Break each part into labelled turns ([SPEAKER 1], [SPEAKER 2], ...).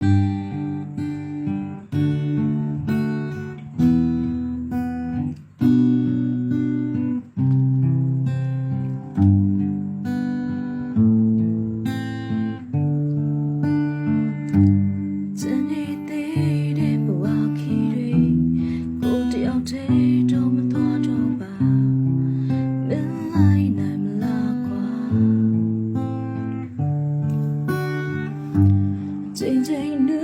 [SPEAKER 1] Thank you.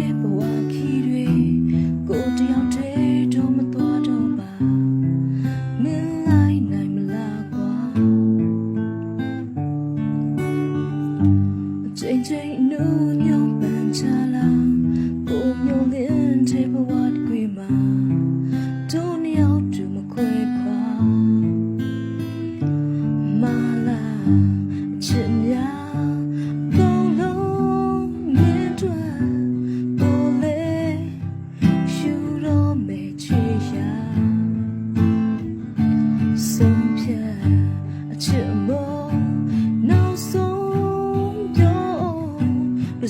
[SPEAKER 1] တဲ့ဘဝခီတွေကိုတယောက်တည်းတော့မသွားတော့ပါမင်းလိုက်နိုင်မလားကွာအချိန်ချင်းနူးညွန်ပန်းချလာကိုမျိုးလင်းတဲ့ဘဝတစ်ခွေမှာတို့နှစ်ယောက်တူမခွဲခွာမလာ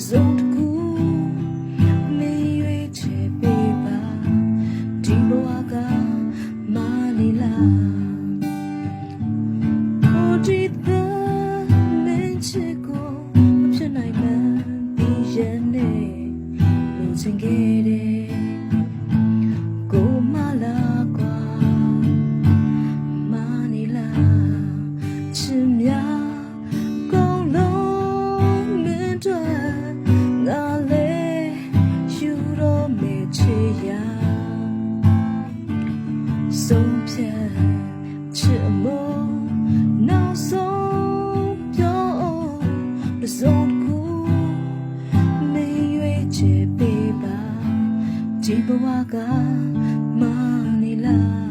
[SPEAKER 1] စုံတစ်ခုမင်းရွေးချယ်ပေးပါဒီဘဝကမနီလာ Oh, deep the magical မဖြစ်နိုင်မှန်းဒီရဲ့နေလူချင်းခဲ့ ဆုံးဖြတ်ချစ်အမောနောက်ဆုံးပြောတစုံကူမေး၍ချစ်ပေးပါဒီဘဝကမာနေလား